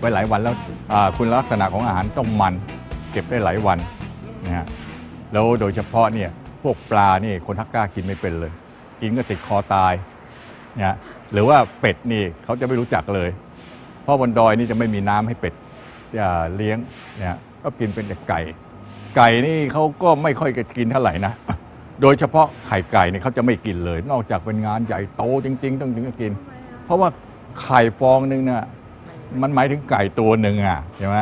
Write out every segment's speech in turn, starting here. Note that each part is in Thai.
ไว้หลายวันแล้วคุณลักษณะของอาหารต้องมันเก็บได้หลายวันนะฮะแล้วโดยเฉพาะเนี่ยพวกปลานี่คนทักกล้ากินไม่เป็นเลย กินก็ติดคอตายนะฮะหรือว่าเป็ดนี่เขาจะไม่รู้จักเลย เพราะบนดอยนี่จะไม่มีน้ำให้เป็ดอ่าเลี้ยงเนี่ยก็กินเป็นแต่ไก่ ไก่นี่เขาก็ไม่ค่อยจะกินเท่าไหร่นะโดยเฉพาะไข่ไก่เนี่ยเขาจะไม่กินเลย นอกจากเป็นงานใหญ่โตจริง ๆ ต้องถึงจะกิน เพราะว่าไข่ฟองหนึงน่ะ มันหมายถึงไก่ตัวหนึ่งอะใช่ไหม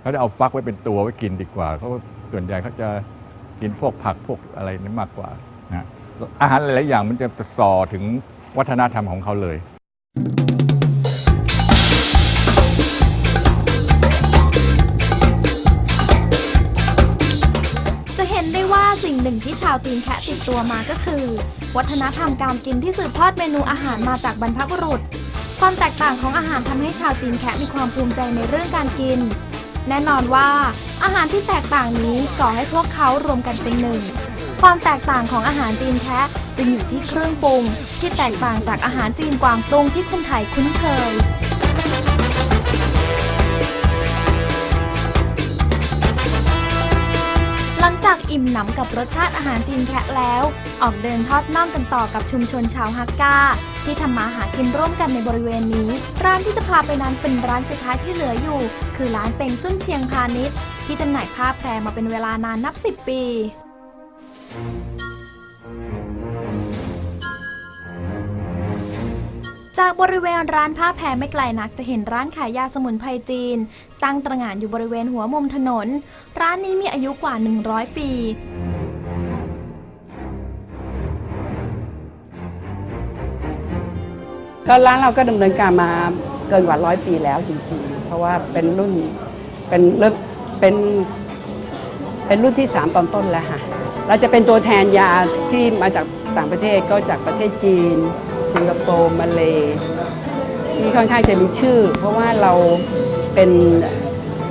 เขาจะเอาฟักไว้เป็นตัวไว้กินดีกว่าเขาส่วนใหญ่เขาจะกินพวกผักพวกอะไรนี่มากกว่านะอาหารหลายๆอย่างมันจะส่อถึงวัฒนธรรมของเขาเลยจะเห็นได้ว่าสิ่งหนึ่งที่ชาวตีนแคะติดตัวมาก็คือ วัฒนธรรมการกินที่สืบทอดเมนูอาหารมาจากบรรพบุรุษ ความแตกต่างของอาหารทำให้ชาวจีนแคะมีความภูมิใจในเรื่องการกิน แน่นอนว่าอาหารที่แตกต่างนี้ก่อให้พวกเขารวมกันเป็นหนึ่ง ความแตกต่างของอาหารจีนแคะจึงอยู่ที่เครื่องปรุง ที่แตกต่างจากอาหารจีนกวางตุ้งที่คนไทยคุ้นเคย อิ่มหนำกับรสชาติอาหารจีนแคะแล้ว ออกเดินทอดน่องกันต่อกับชุมชนชาวฮักกาที่ทำมาหากินร่วมกันในบริเวณนี้ ร้านที่จะพาไปนั้นเป็นร้านสุดท้ายที่เหลืออยู่ คือร้านเป็งซุ่นเชียงพาณิชย์ที่จำหน่ายผ้าแพรมาเป็นเวลานานนับ 10 ปี จากบริเวณร้านผ้าแพรไม่ไกลนักจะเห็นร้านขายยาสมุนไพรจีน ตั้งตระหง่านอยู่บริเวณหัวมุมถนน ร้านนี้มีอายุกว่า 100 ปีก็ร้านเราก็ดำเนินการมาเกินกว่าร้อยปีแล้วจริง ๆ เพราะว่าเป็นรุ่นเป็นเริ่มเป็นเป็นรุ่นที่ 3 ตอนต้นแล้วค่ะ เราจะเป็นตัวแทนยาที่มาจาก ต่างประเทศก็จากประเทศจีน สิงคโปร์มาเลที่ค่อนข้างจะมีชื่อ เพราะว่าเราเป็น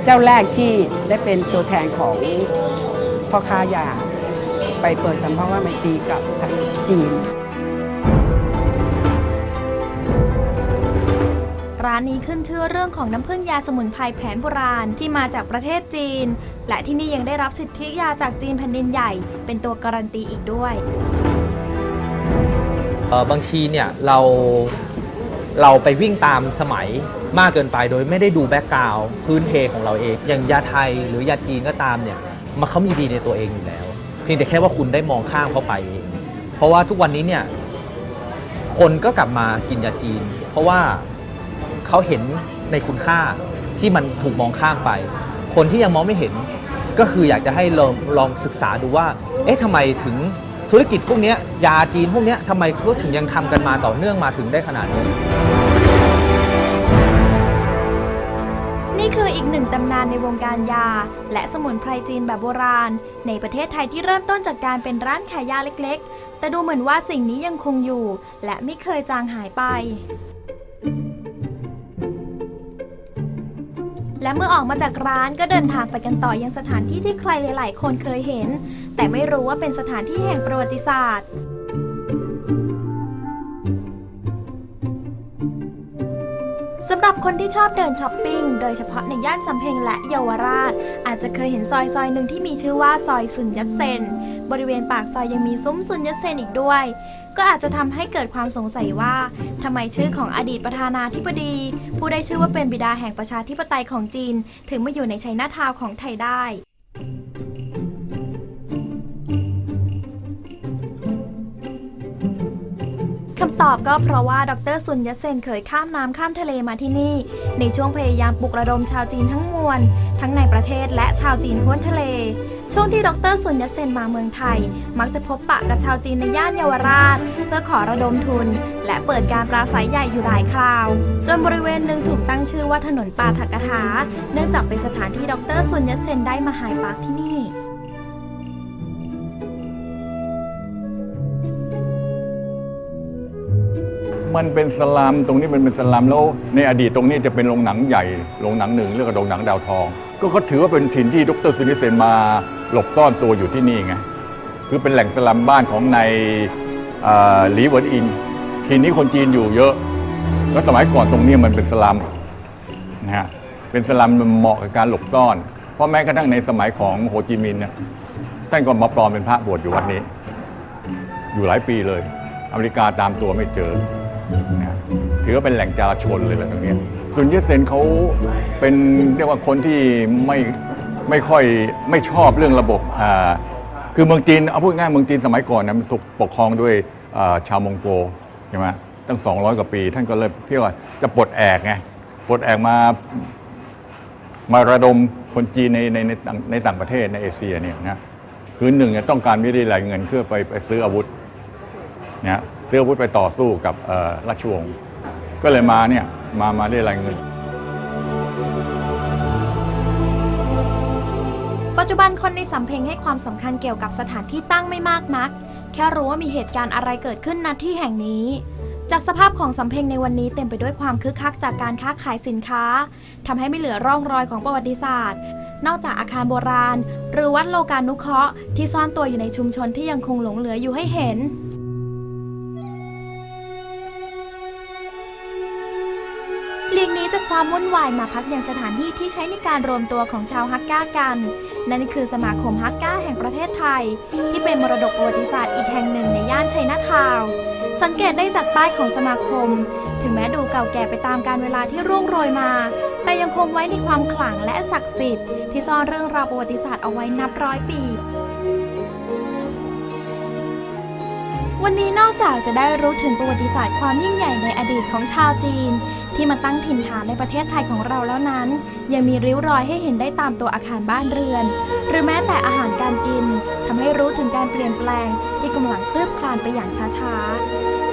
เจ้าแรกที่ได้เป็นตัวแทนของพ่อค้ายาไปเปิดสัมภาระไมตรีกับทางจีน ร้านนี้ขึ้นชื่อเรื่องของน้ำผึ้งยาสมุนไพรแผนโบราณที่มาจากประเทศจีน และที่นี่ยังได้รับสิทธิยาจากจีนแผ่นดินใหญ่ เป็นตัวการันตีอีกด้วย บางทีเนี่ยเราเราไปวิ่งตามสมัยมากเกินไปโดยไม่ได้ดูแบ็กกราวด์พื้นเพของเราเอง อย่างยาไทยหรือยาจีนก็ตามเนี่ยมันเขามีดีในตัวเองอยู่แล้ว เพียงแต่แค่ว่าคุณได้มองข้ามเข้าไปเองเพราะว่าทุกวันนี้เนี่ยคนก็กลับมากินยาจีน เพราะว่าเขาเห็นในคุณค่าที่มันถูกมองข้ามไป คนที่ยังมองไม่เห็นก็คืออยากจะให้ลองลองศึกษาดูว่า เอ๊ะทำไมถึง ธุรกิจพวกนี้ยาจีนพวกนี้ทำไมเขาถึงยังทำกันมาต่อเนื่องมาถึงได้ขนาดนี้ นี่คืออีกหนึ่งตำนานในวงการยา และสมุนไพรจีนแบบโบราณ ในประเทศไทยที่เริ่มต้นจากการเป็นร้านขายยาเล็กๆ แต่ดูเหมือนว่าสิ่งนี้ยังคงอยู่ และไม่เคยจางหายไป และเมื่อออกมาจากร้านก็เดินทางไปกันต่อยังสถานที่ที่ใครหลาย ๆ คนเคยเห็น แต่ไม่รู้ว่าเป็นสถานที่แห่งประวัติศาสตร์ คนที่ชอบเดินช้อปปิ้งโดยเฉพาะในย่านสำเพ็งและเยาวราช อาจจะเคยเห็นซอยซอยหนึ่งที่มีชื่อว่าซอยสุนยัตเซน บริเวณปากซอยยังมีซุ้มสุนยัตเซนอีกด้วย ก็อาจจะทำให้เกิดความสงสัยว่าทำไมชื่อของอดีตประธานาธิบดี ผู้ได้ชื่อว่าเป็นบิดาแห่งประชาธิปไตยของจีน ถึงมาอยู่ในชัยนาทาวของไทยได้ คำตอบก็เพราะว่าดรซุนยัตเซนเคยข้ามน้ำข้ามทะเลมาที่นี่ ในช่วงพยายามปลุกระดมชาวจีนทั้งมวล ทั้งในประเทศและชาวจีนพ้นทะเล ช่วงที่ดรซุนยัตเซนมาเมืองไทย มักจะพบปะกับชาวจีนในย่านเยาวราช เพื่อขอระดมทุน และเปิดการปราศัยใหญ่อยู่หลายคราว จนบริเวณหนึ่งถูกตั้งชื่อว่าถนนปาฐกถา เนื่องจากเป็นสถานที่ดรซุนยัตเซนได้มาหายปากที่นี่ มันเป็นสลามตรงนี้มันเป็นสลามแล้วในอดีตตรงนี้จะเป็นโรงหนังใหญ่โรงหนังหนึ่งเรียกว่าโรงหนังดาวทอง ก็เขาถือว่าเป็นถิ่นที่ดรซุนิเซนมาหลบซ่อนตัวอยู่ที่นี่ไงคือเป็นแหล่งสลัมบ้านของในหลีเหวินอิงถิ่นนี้คนจีนอยู่เยอะ แล้วสมัยก่อนตรงนี้มันเป็นสลัมนะฮะเป็นสลัมมันเหมาะกับการหลบซ่อน เพราะแม้กระทั่งในสมัยของโฮจิมินห์เนี่ยท่านก็มาปลอมเป็นพระบวชอยู่วัดนี้ อยู่หลายปีเลย อเมริกาตามตัวไม่เจอ นะถือว่าเป็นแหล่งจราชนเลยแหละตรงนี้ยซุนเยตเซนเขาเป็นเรียกว่าคนที่ไม่ไม่ค่อยไม่ชอบเรื่องระบบอ่าคือเมืองจีนเอาพูดง่ายเมืองจีนสมัยก่อนนะมันถูกปกครองด้วยอ่าชาวมองโกใช่ไหมตั้ง 200 กว่าปี ท่านก็เลยเรียกว่าจะปลดแอกไงปลดแอกมามาระดมคนจีนในในในต่างในต่างประเทศในเอเชียเนี่ยนะคือหนึ่งเนี่ยต้องการไม่ได้รายเงินเพื่อไปไปซื้ออาวุธนะ ซื้ออาวุธไปต่อสู้กับราชวงศ์ก็เลยมาเนี่ยมามาได้รายเงิน ปัจจุบันคนในสำเพ็งให้ความสำคัญเกี่ยวกับสถานที่ตั้งไม่มากนัก แค่รู้ว่ามีเหตุการณ์อะไรเกิดขึ้นณที่แห่งนี้ จากสภาพของสำเพ็งในวันนี้เต็มไปด้วยความคึกคักจากการค้าขายสินค้าทำให้ไม่เหลือร่องรอยของประวัติศาสตร์นอกจากอาคารโบราณ หรือวัดโลกานุเคราะห์ที่ซ่อนตัวอยู่ในชุมชนที่ยังคงหลงเหลืออยู่ให้เห็น ยงนี้จากความวุ่นวายมาพักยังสถานที่ที่ใช้ในการรวมตัวของชาวฮักก้ากัน นั่นคือสมาคมฮักก้าแห่งประเทศไทย ที่เป็นมรดกประวัติศาสตร์อีกแห่งหนึ่งในย่านชัยนาทาว สังเกตได้จากป้ายของสมาคม ถึงแม้ดูเก่าแก่ไปตามการเวลาที่ร่วงโรยมา แต่ยังคงไว้ในความขลังและศักดิ์สิทธิ์ที่ซ่อนเรื่องราวประวัติศาสตร์เอาไว้นับร้อยปีวันนี้นอกจากจะได้รู้ถึงประวัติศาสตร์ความยิ่งใหญ่ในอดีตของชาวจีน ที่มาตั้งถิ่นฐานในประเทศไทยของเราแล้วนั้น ยังมีริ้วรอยให้เห็นได้ตามตัวอาคารบ้านเรือน หรือแม้แต่อาหารการกินทำให้รู้ถึงการเปลี่ยนแปลงที่กำลังเคลือบคลานไปอย่างช้าๆ